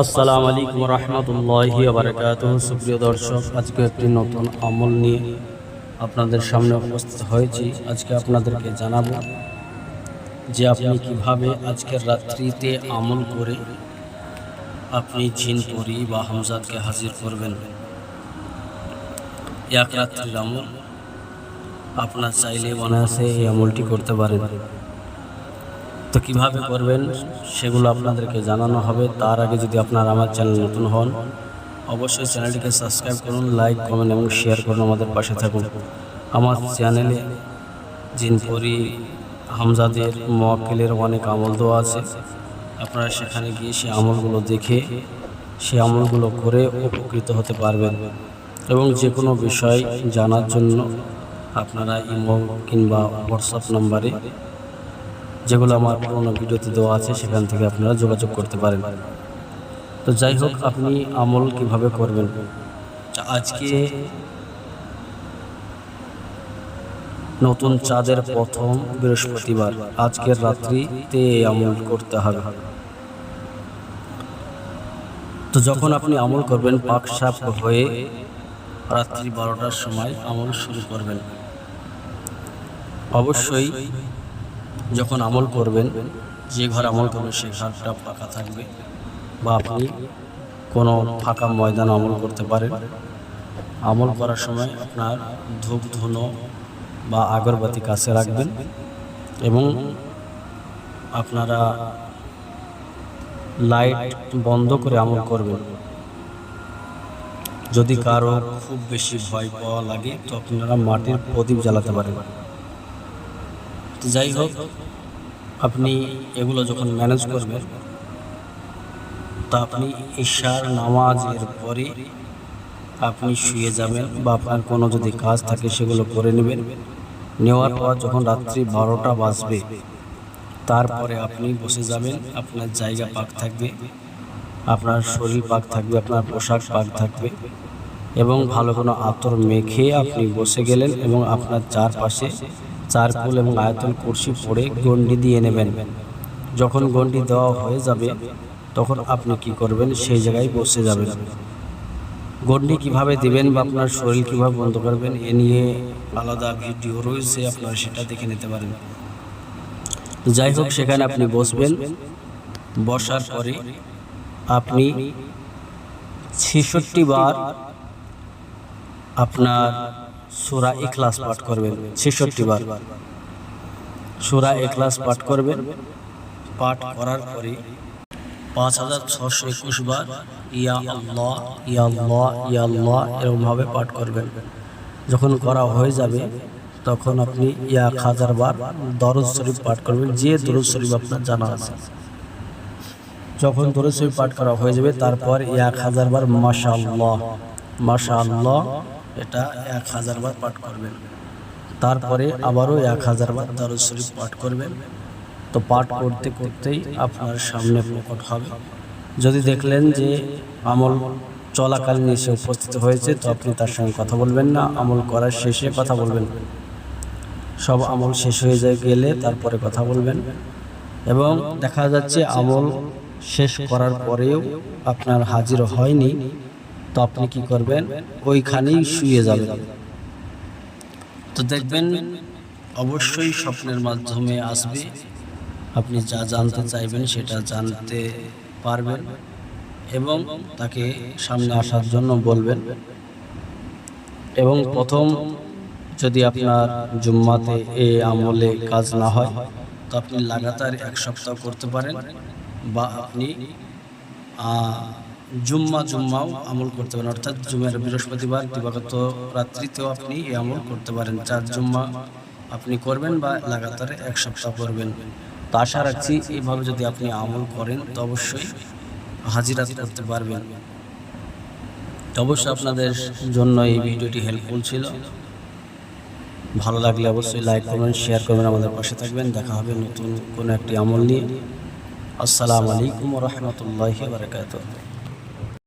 আসসালামু আলাইকুম রহমতুল্লাহি বারকাত সুপ্রিয় দর্শক, আজকে একটি নতুন আমল নিয়ে আপনাদের সামনে উপস্থিত হয়েছি। আজকে আপনাদেরকে জানাব যে আপনি কীভাবে আজকের রাত্রিতে আমল করে আপনি জিন পরি বা হামজাদকে হাজির করবেন। এক রাত্রির আমল, আপনার চাইলে অনায়াসে এই আমলটি করতে পারেন। তো কীভাবে করবেন সেগুলো আপনাদেরকে জানানো হবে। তার আগে যদি আপনার আমার চ্যানেল নতুন হন, অবশ্যই চ্যানেলটিকে সাবস্ক্রাইব করুন, লাইক, কমেন্ট এবং শেয়ার করুন আমাদের পাশে থাকুন। আমার চ্যানেলে জিনপুরি, হামজাদের মোয়াক্কেলের অনেক আমল দেওয়া আছে। আপনারা সেখানে গিয়ে সেই আমলগুলো দেখে সেই আমলগুলো করে উপকৃত হতে পারবেন। এবং যে কোনো বিষয় জানার জন্য আপনারা ইমো কিংবা হোয়াটসঅ্যাপ নাম্বারে যেগুলো আমার পুরোনো ভিডিওতে দেওয়া আছে, সেখান থেকে আপনারা যোগাযোগ করতে পারেন। তো যাই হোক, আপনি আমল কীভাবে করবেন? আজকে নতুন চাঁদের প্রথম বৃহস্পতিবার, আজকের রাত্রিতে আমল করতে হবে। তো যখন আপনি আমল করবেন, পাক সাপ হয়ে রাত্রি বারোটার সময় আমল শুরু করবেন। অবশ্যই যখন আমল করবেন, যে ঘর আমল করবেন সেই ঘরটা ফাঁকা থাকবে। বা আপনি কোনো ফাঁকা ময়দান আমল করতে পারেন। আমল করার সময় আপনার ধূপ, ধুনো বা আগরবাতি কাছে রাখবেন এবং আপনারা লাইট বন্ধ করে আমল করবেন। যদি কারও খুব বেশি ভয় পাওয়া লাগে, তো আপনারা মাটির প্রদীপ জ্বালাতে পারেন। যাই হোক, আপনি এগুলো যখন ম্যানেজ করবেন, তা আপনি ঈশার নামাজের পরে আপনি শুয়ে যাবেন বা আপনার কোনো যদি কাজ থাকে সেগুলো করে নেবেন। নেওয়ার পর যখন রাত্রি বারোটা বাজবে, তারপরে আপনি বসে যাবেন, আপনার জায়গা পাক থাকবে, আপনার শরীর পাক থাকবে, আপনার পোশাক পাক থাকবে এবং ভালো কোনো আতর মেখে আপনি বসে গেলেন এবং আপনার চারপাশে চারকুল এবং আয়তন কুর্সি পরে গন্ডি দিয়ে নেবেন। যখন গন্ডি দেওয়া হয়ে যাবে, তখন আপনি কি করবেন? সেই জায়গায় বসে যাবেন। গন্ডি কীভাবে দিবেন বা আপনার শরীর কীভাবে বন্ধ করবেন, এ নিয়ে আলাদা ভিডিও রয়েছে, আপনারা সেটা দেখে নিতে পারেন। যাই হোক, সেখানে আপনি বসবেন। বসার পরে আপনি ছেষট্টি বার আপনার সুরা এখলাস পাঠ করবেন ছেষট্টি বার সুরা এখলাস পাঠ করবেন, পাঠ করার পরে পাঁচ হাজার ছশো একুশ বার ইয়া আল্লাহ ইয়া আল্লাহ ইয়া আল্লাহ এরকমভাবে পাঠ করবেন। যখন করা হয়ে যাবে, তখন আপনি এক হাজার বার দরজ শরীফ পাঠ করবেন, যে দরজ শরীফ আপনার জানা আছে। যখন দরজ শরীফ পাঠ করা হয়ে যাবে, তারপর এক হাজার বার মাশা আল্লাহ মাশা আল্লাহ এটা এক হাজার বার পাঠ করবেন। তারপরে আবারও এক হাজার বার দরজ শরীফ পাঠ করবেন। তো পাঠ করতে করতেই আপনার সামনে প্রকট হবে। যদি দেখলেন যে আমল চলাকালীন এসে উপস্থিত হয়েছে তো আপনি তার সঙ্গে কথা বলবেন না আমল করার শেষে কথা বলবেন। সব আমল শেষ হয়ে যায় গেলে তারপরে কথা বলবেন। এবং দেখা যাচ্ছে আমল শেষ করার পরেও আপনার হাজির হয়নি। তো আপনি কি করবেন? ওইখানেই শুয়ে যাবেন। তো দেখবেন, অবশ্যই স্বপ্নের মাধ্যমে আসবে। আপনি যা জানতে চাইবেন সেটা জানতে পারবেন এবং তাকে সামনে আসার জন্য বলবেন। এবং প্রথম যদি আপনার জুম্মাতে এ আমলে কাজ না হয়, তো আপনি লাগাতার এক সপ্তাহ করতে পারেন বা আপনি জুম্মা, জুম্মাও আমল করতে পারেন। অর্থাৎ জুমের বৃহস্পতিবার দিবাগত রাত্রিতেও আপনি এই আমল করতে পারেন। চার জুম্মা আপনি করবেন বা লাগাতার এক সপ্তাহ করবেন। তো আশা রাখছি এইভাবে যদি আপনি আমল করেন, তো অবশ্যই হাজিরাত করতে পারবেন। অবশ্যই আপনাদের জন্য এই ভিডিওটি হেল্পফুল ছিল। ভালো লাগলে অবশ্যই লাইক করবেন শেয়ার করবেন। আমাদের পাশে থাকবেন। দেখা হবে নতুন কোনো একটি আমল নিয়ে। আসসালামু আলাইকুম রহমতুল্লাহ বারকাত